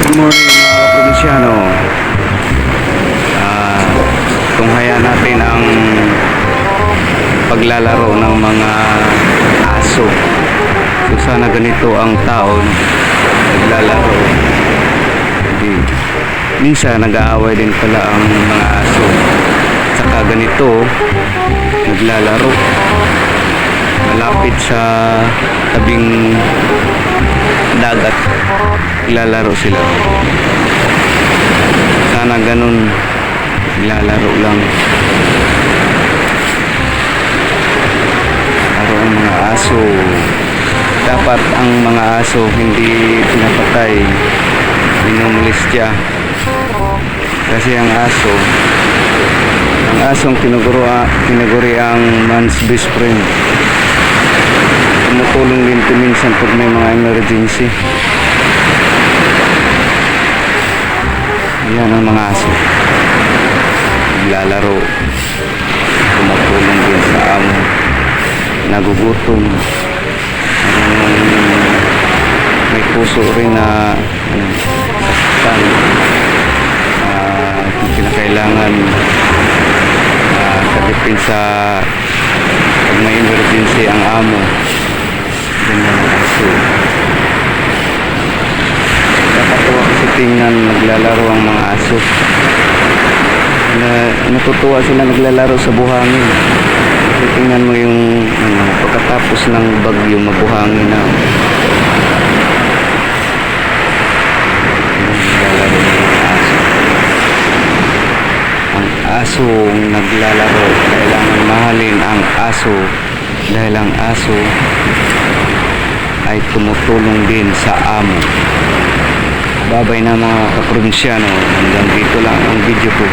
Good morning mga kaprobinsyano. Ah, tunghaya natin ang paglalaro ng mga aso. So sana ganito ang taon naglalaro. Hindi. Minsan nag-aaway din pala ang mga aso. Saka ganito naglalaro. Malapit sa tabing dagat. Lalaro sila. Sana ganun. Lalaro lang. Laro ang mga aso. Dapat ang mga aso hindi pinapatay. Minumulistya kasi ang aso ang asong tinuguri ang man's best friend tumutulong din ito minsan pag may mga emergency. Yan ang mga aso. Naglalaro. Tumutulong din sa amo. Nagugutom. May puso rin na ano, saktan. Kung kinakailangan uh, sa pag may emergency ang amo ganyan ang aso nakakatuwa kasi tingnan naglalaro ang mga aso na, natutuwa sila naglalaro sa buhangin kasi tingnan mo yung ano, pagkatapos ng bagyo mabuhangin na aso. ang asong naglalaro kailangan mahalin ang aso dahil ang aso ay tumutulong din sa amo. Babay na mga kaprobinsyano hanggang dito lang ang video ko